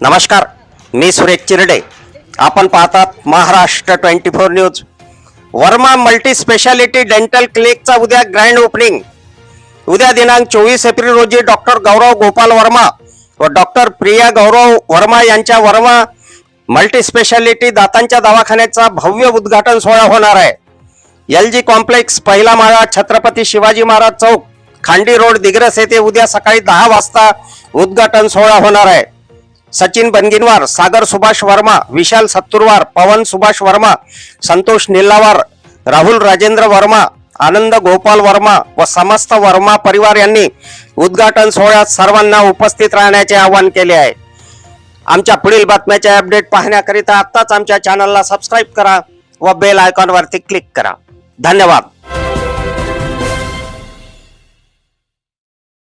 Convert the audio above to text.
नमस्कार मी सुरेश चिरडे. आपण पाहतात Maharashtra twenty four news. Verma multi speciality dental क्लिनिकचा उद्या ग्रँड ओपनिंग. उद्या दिनांक चोवीस एप्रिल रोजी डॉक्टर गौरव गोपाल वर्मा व डॉक्टर प्रिया गौरव वर्मा यांच्या वर्मा मल्टी स्पेशालिटी दातांच्या दवाखान्याचा भव्य उद्घाटन सोहळा होणार आहे. एल जी कॉम्प्लेक्स पहिला माळा छत्रपती शिवाजी महाराज चौक खांडी रोड दिग्रस येथे उद्या सकाळी दहा वाजता उद्घाटन सोहळा होणार आहे. सचिन बनगिनवार सागर सुभाष वर्मा विशाल सत्तुरवार पवन सुभाष वर्मा संतोष निल्लावार राहुल राजेंद्र वर्मा आनंद गोपाल वर्मा व समस्त वर्मा परिवार यांनी उद्घाटन सोहळ्यात सर्वांना उपस्थित राहण्याचे आवाहन केले आहे. आमच्या पुढील बातम्याचे अपडेट पाहण्याकरिता आत्ताच आमच्या चॅनलला सबस्क्राईब करा व बेल आयकॉनवरती क्लिक करा. धन्यवाद.